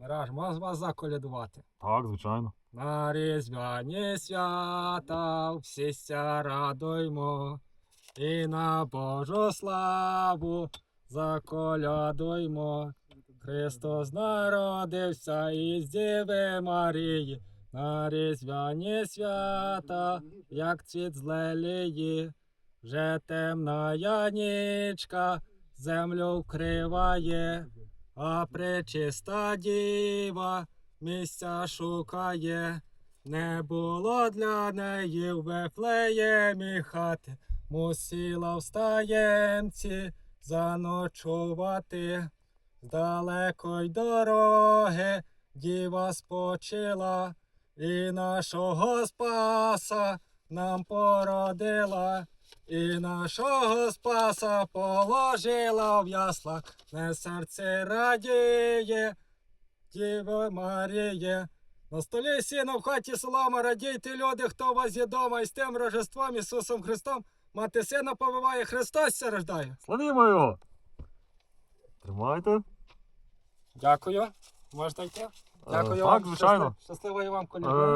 Мираж, можна вас заколядувати. Так, звичайно. На різдвяні свята всіся радуймо, і на Божу славу заколядуймо. Христос народився із Діви Марії, на різдвяні свята, як цвіт з лелії, вже темна нічка землю вкриває, а пречиста діва місця шукає. Не було для неї в Вифлеємі хати, мусила в стаєнці заночувати. З далекої дороги діва спочила, і нашого Спаса нам породила, і нашого Спаса положила в яслах, не серце радіє, Діво Маріє. На столі сіно в хаті солома, радійте люди, хто у вас є дома, і з тим Рождеством Ісусом Христом. Мати сина повиває, Христос ся рождає. Славімо його! Тримайте. Дякую. Можете йти? Дякую Е, вам. Звичайно. Щасливої вам Е, коліна.